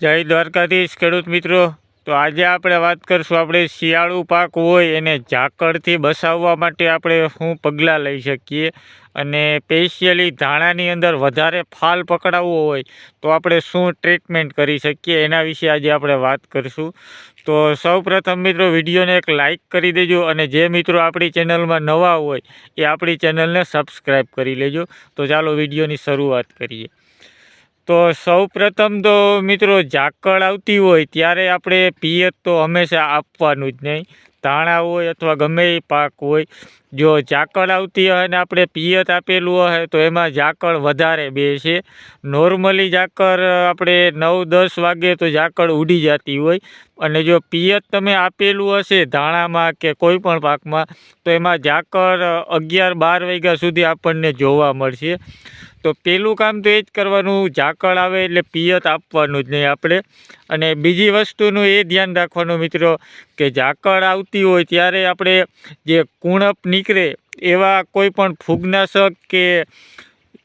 જય દ્વારકાધીશ ખેડૂત મિત્રો. તો આજે આપણે વાત કરશું આપણે શિયાળુ પાક હોય એને ઝાકળથી બસાવવા માટે આપણે શું પગલાં લઈ શકીએ અને સ્પેશિયલી ધાણાની અંદર વધારે ફાલ પકડાવવો હોય તો આપણે શું ટ્રીટમેન્ટ કરી શકીએ એના વિશે આજે આપણે વાત કરીશું. તો સૌપ્રથમ મિત્રો વિડીયોને એક લાઇક કરી દેજો અને જે મિત્રો આપણી ચેનલમાં નવા હોય એ આપણી ચેનલને સબસ્ક્રાઈબ કરી લેજો. તો ચાલો વિડીયોની શરૂઆત કરીએ. તો સૌ પ્રથમ તો મિત્રો ઝાકળ આવતી હોય ત્યારે આપણે પિયત તો હંમેશા આપવાનું જ નહીં. ધાણા હોય અથવા ગમે એ પાક હોય, જો ઝાકળ આવતી હોય અને આપણે પિયત આપેલું હોય તો એમાં ઝાકળ વધારે બેસે. નોર્મલી ઝાકળ આપણે નવ, દસ વાગે તો ઝાકળ ઉડી જતી હોય અને જો પિયત તમે આપેલું હશે ધાણામાં કે કોઈ પણ પાકમાં, તો એમાં ઝાકળ અગિયાર બાર વાગ્યા સુધી આપણને જોવા મળશે. તો પહેલું કામ તો એ જ કરવાનું, ઝાકળ આવે એટલે પિયત આપવાનું જ નહીં આપણે. અને બીજી વસ્તુનું એ ધ્યાન રાખવાનું મિત્રો, કે ઝાકળ આવતી હોય ત્યારે આપણે જે કુણપ નીકળે એવા કોઈ પણ ફૂગનાશક કે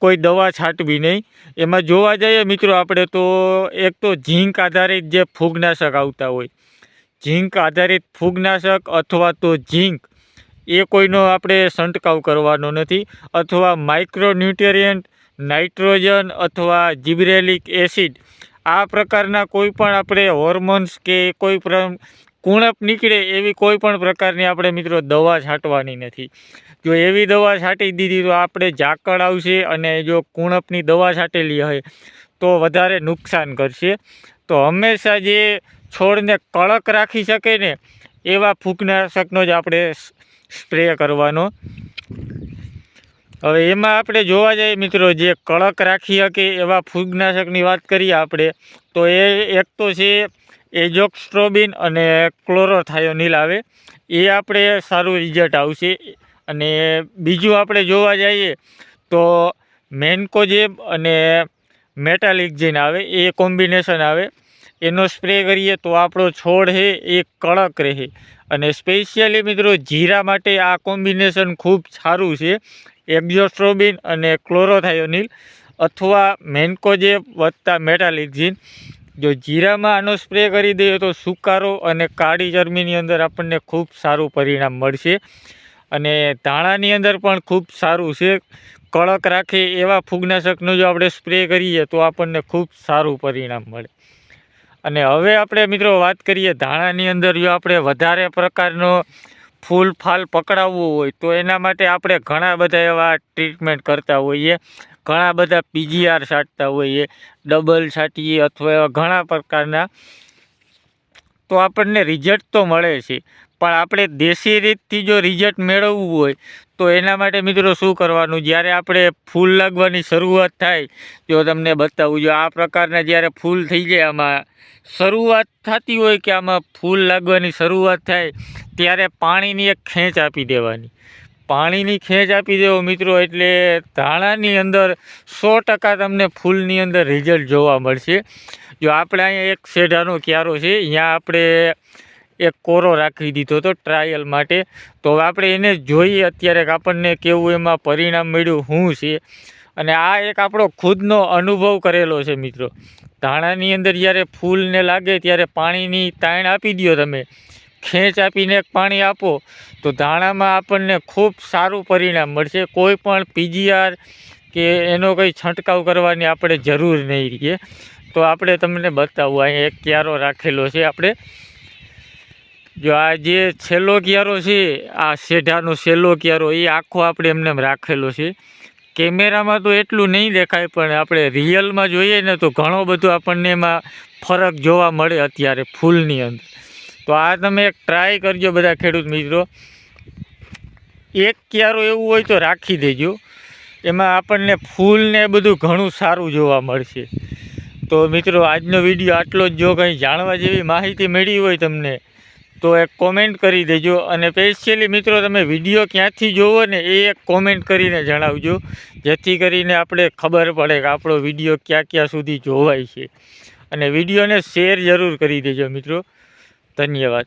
કોઈ દવા છાંટવી નહીં. એમાં જોવા જઈએ મિત્રો આપણે તો એક તો ઝીંક આધારિત જે ફૂગનાશક આવતા હોય, ઝીંક આધારિત ફૂગનાશક અથવા તો ઝીંક, એ કોઈનો આપણે છંટકાવ કરવાનો નથી. અથવા માઇક્રોન્યુટ્રિયન્ટ નાઇટ્રોજન અથવા જીબ્રેલિક એસિડ. આ પ્રકારના કોઈ પણ આપણે હોર્મોન્સ કે કોઈ કુણપ નીકળે એવી કોઈ પણ પ્રકારની આપણે મિત્રો દવા છાંટવાની નથી. જો એવી દવા છાંટી દીધી તો આપણે ઝાકળ આવશે અને જો કુણપની દવા છાંટેલી હોય તો વધારે નુકસાન કરશે. તો હંમેશા જે છોડને કડક રાખી શકે ને એવા ફૂગનાશકનો જ આપણે સ્પ્રે કરવાનો. હવે એમાં આપણે જોવા જઈએ મિત્રો, જે કડક રાખી શકે એવા ફૂગનાશકની વાત કરીએ આપણે, તો એ એક તો છે એજોક્સ્ટ્રોબિન અને ક્લોરોથાયોનિલ આવે. એ આપણે સારું રિઝલ્ટ આવશે. અને બીજું આપણે જોવા જઈએ તો મેન્કોજેબ અને મેટાલિકજિન આવે, એ કોમ્બિનેશન આવે. એનો સ્પ્રે કરીએ તો આપણો છોડ છે એ કડક રહે. અને સ્પેશિયલી મિત્રો, જીરા માટે આ કોમ્બિનેશન ખૂબ સારું છે. એક્ઝોસ્ટ્રોબિન અને ક્લોરોથાયોનિલ અથવા મેન્કોજેબ વત્તા મેટાલિક્ઝિન. જો જીરામાં આનો સ્પ્રે કરી દઈએ તો સુકારો અને કાળી ચરમીની અંદર આપણને ખૂબ સારું પરિણામ મળશે. અને ધાણાની અંદર પણ ખૂબ સારું છે. કડક રાખે એવા ફૂગનાશકનો જો આપણે સ્પ્રે કરીએ તો આપણને ખૂબ સારું પરિણામ મળે. અને હવે આપણે મિત્રો વાત કરીએ ધાણાની અંદર જો આપણે વધારે પ્રકારનો ફૂલ ફાલ પકડાવવું હોય તો એના માટે આપણે ઘણા બધા એવા ટ્રીટમેન્ટ કરતા હોઈએ. ઘણા બધા પીજીઆર છાંટતા હોઈએ ડબલ છાંટીએ અથવા એવા ઘણા પ્રકારના. તો આપણને રિઝલ્ટ તો મળે છે. પણ આપણે દેશી રીતથી જો રિઝલ્ટ મેળવવું હોય, તો એના માટે મિત્રો શું કરવાનું? જ્યારે આપણે ફૂલ લાગવાની શરૂઆત થાય, જો તમને બતાવું, જો આ પ્રકારના જ્યારે ફૂલ થઈ જાય, આમાં શરૂઆત થતી હોય કે આમાં ફૂલ લાગવાની શરૂઆત થાય, ત્યારે પાણીની એક ખેંચ આપી દેવાની. પાણીની ખેંચ આપી દેવો મિત્રો, એટલે ધાણાની અંદર સો ટકા તમને ફૂલની અંદર રિઝલ્ટ જોવા મળશે. જો આપણે અહીંયા એક શેઢાનો ક્યારો છે, અહીંયા આપણે એક કોરો રાખી દીધો હતો ટ્રાયલ માટે. તો આપણે એને જોઈએ અત્યારે આપણને કેવું એમાં પરિણામ મળ્યું, શું છે? અને આ એક આપણો ખુદનો અનુભવ કરેલો છે મિત્રો. ધાણાની અંદર જ્યારે ફૂલને લાગે ત્યારે પાણીની તાણ આપી દો તમે. ખેંચ આપીને પાણી આપો. તો ધાણામાં આપણને ખૂબ સારું પરિણામ મળશે. કોઈ પણ પીજીઆર કે એનો કંઈ છંટકાવ કરવાની આપણે જરૂર નહીં રહીએ. તો આપણે તમને બતાવવું અહીંયા એક ક્યારો રાખેલો છે આપણે. જો આ જે છેલ્લો ક્યારો છે, આ શેઢાનો છેલ્લો ક્યારો, એ આખો આપણે એમને રાખેલો છે. કેમેરામાં તો એટલું નહીં દેખાય, પણ આપણે રિયલમાં જોઈએ ને તો ઘણો બધો આપણને એમાં ફરક જોવા મળે અત્યારે ફૂલની અંદર. તો આ તમે એક ટ્રાય કરજો બધા ખેડૂત મિત્રો. એક ક્યારો એવું હોય તો રાખી દેજો. એમાં આપણને ફૂલને બધું ઘણું સારું જોવા મળશે. તો મિત્રો, આજનો વીડિયો આટલો જ. જો કંઈ જાણવા જેવી માહિતી મળી હોય તમને તો એક કોમેન્ટ કરી દેજો અને સ્પેશિયલી મિત્રો તમે વીડિયો ક્યાંથી જોવો ને એ એક કોમેન્ટ કરીને જણાવજો. જેથી કરીને આપણે ખબર પડે કે આપણો વીડિયો ક્યાં ક્યાં સુધી જોવાય છે. અને વિડીયોને શેર જરૂર કરી દેજો મિત્રો. ધન્યવાદ.